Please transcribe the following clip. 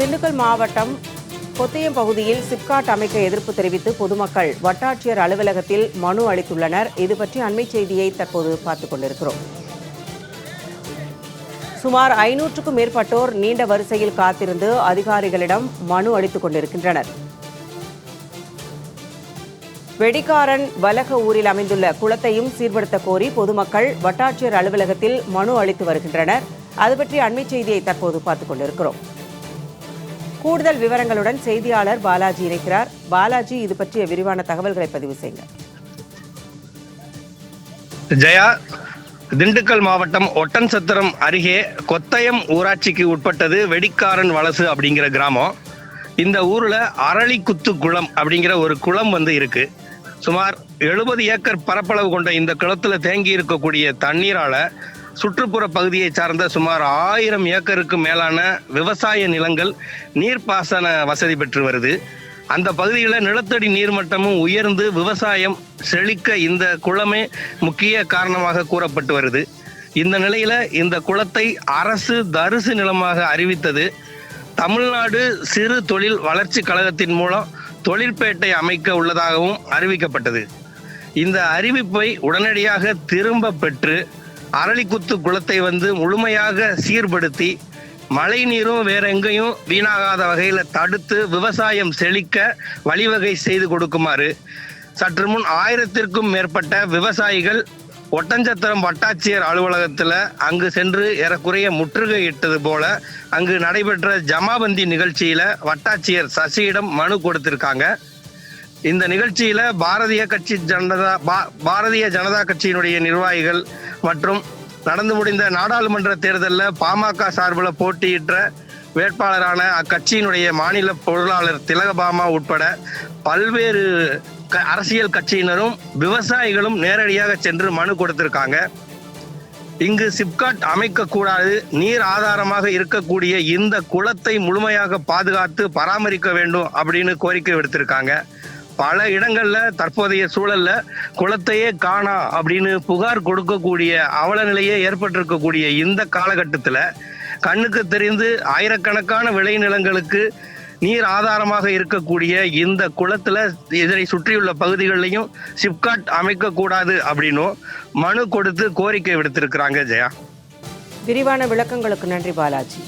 திண்டுக்கல் மாவட்டம் கொத்தையம் பகுதியில் சிப்காட் அமைக்க எதிர்ப்பு தெரிவித்து பொதுமக்கள் வட்டாட்சியர் அலுவலகத்தில் மனு அளித்துள்ளனர். இது பற்றி அண்மை செய்தியை தற்போது பார்த்துக் கொண்டிருக்கிறோம். சுமார் ஐநூற்றுக்கும் மேற்பட்டோர் நீண்ட வரிசையில் காத்திருந்து அதிகாரிகளிடம் மனு அளித்துக் கொண்டிருக்கின்றனர். வெடிக்காரன் வலக ஊரில் அமைந்துள்ள குளத்தையும் சீர்படுத்த கோரி பொதுமக்கள் வட்டாட்சியர் அலுவலகத்தில் மனு அளித்து வருகின்றனர். அது பற்றி அண்மை செய்தியை தற்போது பார்த்துக் கொண்டிருக்கிறோம். கூடுதல் விவரங்களுடன் செய்தியாளர் பாலாஜி இருக்கிறார். பாலாஜி இது பற்றிய விரிவான தகவல்களை பதிவு செய்யுங்க ஜெயா திண்டுக்கல் மாவட்டம் ஒட்டன்சத்திரம் அருகே கொத்தயம் ஊராட்சிக்கு உட்பட்டது வெடிக்காரன் வலசு அப்படிங்கிற கிராமம். இந்த ஊர்ல அரளிக்குத்து குளம் அப்படிங்கிற ஒரு குளம் வந்து இருக்கு. சுமார் எழுபது ஏக்கர் பரப்பளவு கொண்ட இந்த குளத்துல தேங்கி இருக்கக்கூடிய தண்ணீரால சுற்றுப்புற பகுதியை சார்ந்த சுமார் ஆயிரம் ஏக்கருக்கு மேலான விவசாய நிலங்கள் நீர்ப்பாசன வசதி பெற்று வருது. அந்த பகுதியில் நிலத்தடி நீர்மட்டமும் உயர்ந்து விவசாயம் செழிக்க இந்த குளமே முக்கிய காரணமாக கூறப்பட்டு வருது. இந்த நிலையில இந்த குளத்தை அரசு தரிசு நிலமாக அறிவித்தது. தமிழ்நாடு சிறு தொழில் வளர்ச்சி கழகத்தின் மூலம் தொழிற்பேட்டை அமைக்க உள்ளதாகவும் அறிவிக்கப்பட்டது. இந்த அறிவிப்பை உடனடியாக திரும்ப பெற்று அரளிக்குத்து குளத்தை வந்து முழுமையாக சீர்படுத்தி மழை நீரும் வேற எங்கேயும் வீணாகாத வகையில தடுத்து விவசாயம் செழிக்க வழிவகை செய்து கொடுக்குமாறு சற்று முன் ஆயிரத்திற்கும் மேற்பட்ட விவசாயிகள் ஒட்டஞ்சத்திரம் வட்டாட்சியர் அலுவலகத்துல அங்கு சென்று ஏறக்குறைய முற்றுகையிட்டது போல அங்கு நடைபெற்ற ஜமாபந்தி நிகழ்ச்சியில வட்டாட்சியர் சசியிடம் மனு கொடுத்திருக்காங்க. இந்த நிகழ்ச்சியில பாரதிய கட்சி ஜனதா பா- பாரதிய ஜனதா கட்சியினுடைய நிர்வாகிகள் மற்றும் நடந்து முடிந்த நாடாளுமன்ற தேர்தலில் பாமக சார்பில் போட்டியிட்ட வேட்பாளரான அக்கட்சியினுடைய மாநில பொருளாளர் திலகபாமா உட்பட பல்வேறு க- அரசியல் கட்சியினரும் விவசாயிகளும் நேரடியாக சென்று மனு கொடுத்திருக்காங்க. இங்கு சிப்காட் அமைக்கக்கூடாது நீர் ஆதாரமாக இருக்கக்கூடிய இந்த குளத்தை முழுமையாக பாதுகாத்து பராமரிக்க வேண்டும் அப்படின்னு கோரிக்கை விடுத்திருக்காங்க. பல இடங்கள்ல தற்போதைய சூழல்ல குளத்தையே காணா அப்படின்னு புகார் கொடுக்கக்கூடிய அவல நிலையே ஏற்பட்டிருக்கக்கூடிய இந்த காலகட்டத்துல கண்ணுக்கு தெரிந்து ஆயிரக்கணக்கான விளைநிலங்களுக்கு நீர் ஆதாரமாக இருக்கக்கூடிய இந்த குளத்துல இதனை சுற்றியுள்ள பகுதிகளிலையும் சிப்காட் அமைக்க கூடாது அப்படின்னும் மனு கொடுத்து கோரிக்கை விடுத்திருக்கிறாங்க ஜெயா. விரிவான விளக்கங்களுக்கு நன்றி பாலாஜி.